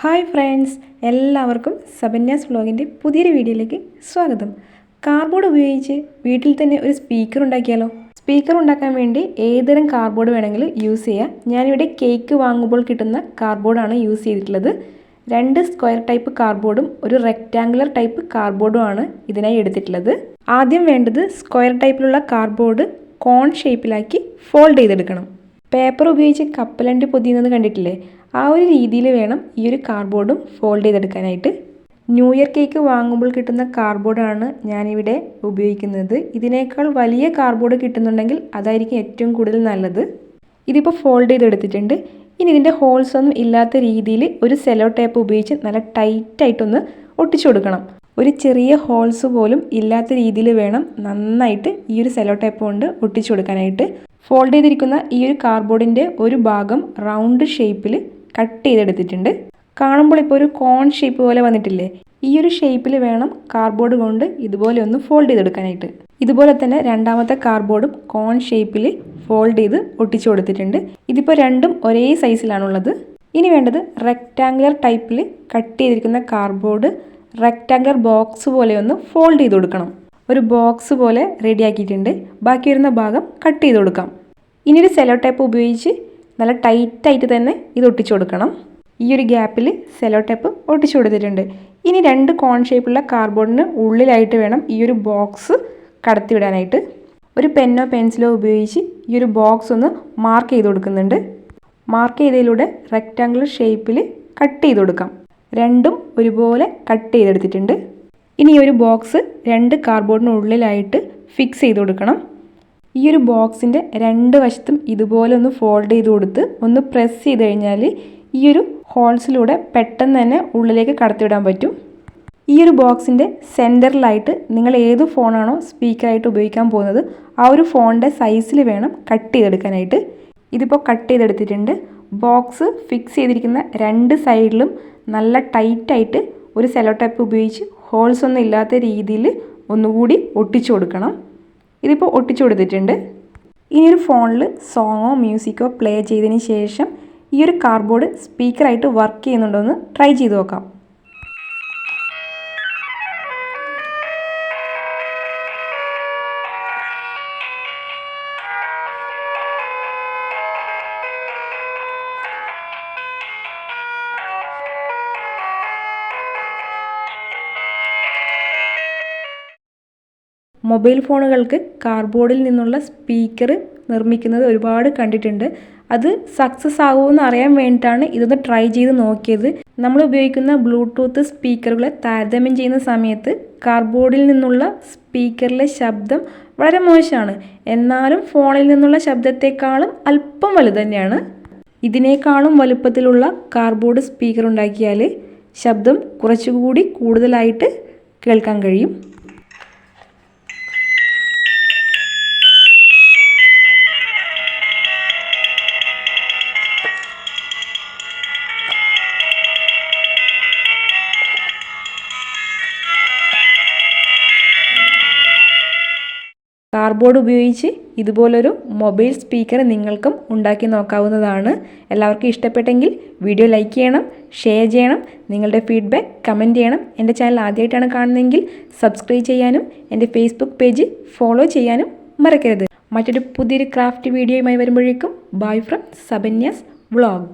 Hi friends എല്ലാവർക്കും സബന്യാസ് വ്ലോഗിന്റെ പുതിയൊരു വീഡിയോയിലേക്ക് സ്വാഗതം. കാർഡ്ബോർഡ് ഉപയോഗിച്ച് വീട്ടിൽ തന്നെ ഒരു സ്പീക്കർ ഉണ്ടാക്കിയാലോ? സ്പീക്കർ ഉണ്ടാക്കാൻ വേണ്ടി ഏതുതരം കാർഡ്ബോർഡ് വേണമെങ്കിലും യൂസ് ചെയ്യാം. ഞാനിവിടെ കേക്ക് വാങ്ങുമ്പോൾ കിട്ടുന്ന കാർഡ്ബോർഡാണ് യൂസ് ചെയ്തിട്ടുള്ളത്. രണ്ട് സ്ക്വയർ ടൈപ്പ് കാർഡ്ബോർഡും ഒരു റെക്റ്റാങ്കുലർ ടൈപ്പ് കാർഡ്ബോർഡുമാണ് ഇതിനായി എടുത്തിട്ടുള്ളത്. ആദ്യം വേണ്ടത് സ്ക്വയർ ടൈപ്പിലുള്ള കാർഡ്ബോർഡ് കോൺ ഷേപ്പിലാക്കി ഫോൾഡ് ചെയ്തെടുക്കണം. പേപ്പർ ഉപയോഗിച്ച് കപ്പലണ്ടി പൊതിയുന്നത് കണ്ടിട്ടില്ലേ? ആ ഒരു രീതിയിൽ വേണം ഈ ഒരു കാർഡ്ബോർഡും ഫോൾഡ് ചെയ്തെടുക്കാനായിട്ട്. ന്യൂ ഇയർ കേക്ക് വാങ്ങുമ്പോൾ കിട്ടുന്ന കാർഡ്ബോർഡാണ് ഞാനിവിടെ ഉപയോഗിക്കുന്നത്. ഇതിനേക്കാൾ വലിയ കാർഡ്ബോർഡ് കിട്ടുന്നുണ്ടെങ്കിൽ അതായിരിക്കും ഏറ്റവും കൂടുതൽ നല്ലത്. ഇതിപ്പോൾ ഫോൾഡ് ചെയ്തെടുത്തിട്ടുണ്ട്. ഇനി ഇതിന്റെ ഹോൾസ് ഒന്നും ഇല്ലാത്ത രീതിയിൽ ഒരു സെലോ ടേപ്പ് ഉപയോഗിച്ച് നല്ല ടൈറ്റായിട്ടൊന്ന് ഒട്ടിച്ചു കൊടുക്കണം. ഒരു ചെറിയ ഹോൾസ് പോലും ഇല്ലാത്ത രീതിയിൽ വേണം നന്നായിട്ട് ഈ ഒരു സെലോ ടേപ്പ് കൊണ്ട് ഒട്ടിച്ചു കൊടുക്കാനായിട്ട്. ഫോൾഡ് ചെയ്തിരിക്കുന്ന ഈ ഒരു കാർഡ്ബോർഡിന്റെ ഒരു ഭാഗം റൗണ്ട് ഷേപ്പിൽ കട്ട് ചെയ്തെടുത്തിട്ടുണ്ട്. കാണുമ്പോൾ ഇപ്പോൾ ഒരു കോൺ ഷേപ്പ് പോലെ വന്നിട്ടില്ലേ? ഈ ഒരു ഷേപ്പിൽ വേണം കാർഡ്ബോർഡ് കൊണ്ട് ഇതുപോലെ ഒന്ന് ഫോൾഡ് ചെയ്തെടുക്കാനായിട്ട്. ഇതുപോലെ തന്നെ രണ്ടാമത്തെ കാർഡ്ബോർഡും കോൺ ഷേപ്പിൽ ഫോൾഡ് ചെയ്ത് ഒട്ടിച്ചു കൊടുത്തിട്ടുണ്ട്. ഇതിപ്പോൾ രണ്ടും ഒരേ സൈസിലാണുള്ളത് ഇനി വേണ്ടത് റെക്റ്റാങ്കുലർ ടൈപ്പിൽ കട്ട് ചെയ്തിരിക്കുന്ന കാർഡ്ബോർഡ് റെക്റ്റാങ്കുലർ ബോക്സ് പോലെ ഒന്ന് ഫോൾഡ് ചെയ്ത് കൊടുക്കണം. ഒരു ബോക്സ് പോലെ റെഡിയാക്കിയിട്ടുണ്ട് ബാക്കി വരുന്ന ഭാഗം കട്ട് ചെയ്ത് കൊടുക്കാം. ഇനി ഒരു സെലോ ടേപ്പ് ഉപയോഗിച്ച് നല്ല ടൈറ്റായിട്ട് തന്നെ ഇത് ഒട്ടിച്ചു കൊടുക്കണം. ഈ ഒരു ഗ്യാപ്പിൽ സെലോ ടേപ്പ് ഒട്ടിച്ചു കൊടുത്തിട്ടുണ്ട്. ഇനി രണ്ട് കോൺ ഷേപ്പുള്ള കാർഡ്ബോർഡിന് ഉള്ളിലായിട്ട് വേണം ഈ ഒരു ബോക്സ് കടത്തിവിടാനായിട്ട് ഒരു പെന്നോ പെൻസിലോ ഉപയോഗിച്ച് ഈ ഒരു ബോക്സ് ഒന്ന് മാർക്ക് ചെയ്ത് കൊടുക്കുന്നുണ്ട്. മാർക്ക് ചെയ്തതിലൂടെ റെക്റ്റാങ്കുലർ ഷേപ്പിൽ കട്ട് ചെയ്ത് കൊടുക്കാം. രണ്ടും ഒരുപോലെ കട്ട് ചെയ്തെടുത്തിട്ടുണ്ട്. ഇനി ഈ ഒരു ബോക്സ് രണ്ട് കാർഡ്ബോർഡിനുള്ളിലായിട്ട് ഫിക്സ് ചെയ്ത് കൊടുക്കണം. ഈ ഒരു ബോക്സിന്റെ രണ്ട് വശത്തും ഇതുപോലെ ഒന്ന് ഫോൾഡ് ചെയ്ത് കൊടുത്ത് ഒന്ന് പ്രസ് ചെയ്ത് കഴിഞ്ഞാൽ ഈ ഒരു ഹോൾസിലൂടെ പെട്ടെന്ന് തന്നെ ഉള്ളിലേക്ക് കടത്തിവിടാൻ പറ്റും. ഈ ഒരു ബോക്സിന്റെ സെന്ററിലായിട്ട് നിങ്ങൾ ഏത് ഫോണാണോ സ്പീക്കറായിട്ട് ഉപയോഗിക്കാൻ പോകുന്നത് ആ ഒരു ഫോണിന്റെ സൈസിൽ വേണം കട്ട് ചെയ്തെടുക്കാനായിട്ട്. ഇതിപ്പോൾ കട്ട് ചെയ്തെടുത്തിട്ടുണ്ട്. ബോക്സ് ഫിക്സ് ചെയ്തിരിക്കുന്ന രണ്ട് സൈഡിലും നല്ല ടൈറ്റായിട്ട് ഒരു സെലോ ടൈപ്പ് ഉപയോഗിച്ച് ഹോൾസ് ഒന്നും ഇല്ലാത്ത രീതിയിൽ ഒന്നുകൂടി ഒട്ടിച്ചു കൊടുക്കണം. ഇതിപ്പോൾ ഒട്ടിച്ചു കൊടുത്തിട്ടുണ്ട്. ഇനി ഒരു ഫോണിൽ സോങ്ങോ മ്യൂസിക്കോ പ്ലേ ചെയ്തതിന് ശേഷം ഈ ഒരു കാർഡ്ബോർഡ് സ്പീക്കറായിട്ട് വർക്ക് ചെയ്യുന്നുണ്ടോ എന്ന് ട്രൈ ചെയ്ത് നോക്കാം. മൊബൈൽ ഫോണുകൾക്ക് കാർഡ്ബോർഡിൽ നിന്നുള്ള സ്പീക്കർ നിർമ്മിക്കുന്നത് ഒരുപാട് കണ്ടിട്ടുണ്ട്. അത് സക്സസ് ആകുമെന്ന് അറിയാൻ വേണ്ടിയിട്ടാണ് ഇതൊന്ന് ട്രൈ ചെയ്ത് നോക്കിയത്. നമ്മൾ ഉപയോഗിക്കുന്ന ബ്ലൂടൂത്ത് സ്പീക്കറുകളെ താരതമ്യം ചെയ്യുന്ന സമയത്ത് കാർഡ്ബോർഡിൽ നിന്നുള്ള സ്പീക്കറിലെ ശബ്ദം വളരെ മോശമാണ്. എന്നാലും ഫോണിൽ നിന്നുള്ള ശബ്ദത്തെക്കാളും അല്പം വലുത് തന്നെയാണ്. ഇതിനേക്കാളും വലുപ്പത്തിലുള്ള കാർഡ്ബോർഡ് സ്പീക്കർ ഉണ്ടാക്കിയാൽ ശബ്ദം കുറച്ചുകൂടി കൂടുതലായിട്ട് കേൾക്കാൻ കഴിയും. കാർഡ്ബോർഡ് ഉപയോഗിച്ച് ഇതുപോലൊരു മൊബൈൽ സ്പീക്കർ നിങ്ങൾക്കും ഉണ്ടാക്കി നോക്കാവുന്നതാണ്. എല്ലാവർക്കും ഇഷ്ടപ്പെട്ടെങ്കിൽ വീഡിയോ ലൈക്ക് ചെയ്യണം ഷെയർ ചെയ്യണം നിങ്ങളുടെ ഫീഡ്ബാക്ക് കമന്റ് ചെയ്യണം. എന്റെ ചാനൽ ആദ്യമായിട്ടാണ് കാണുന്നതെങ്കിൽ സബ്സ്ക്രൈബ് ചെയ്യാനും എന്റെ ഫേസ്ബുക്ക് പേജ് ഫോളോ ചെയ്യാനും മറക്കരുത്. മറ്റൊരു പുതിയൊരു ക്രാഫ്റ്റ് വീഡിയോയുമായി വരുമ്പോഴേക്കും ബൈ ഫ്രം സബന്യാസ് വ്ളോഗ്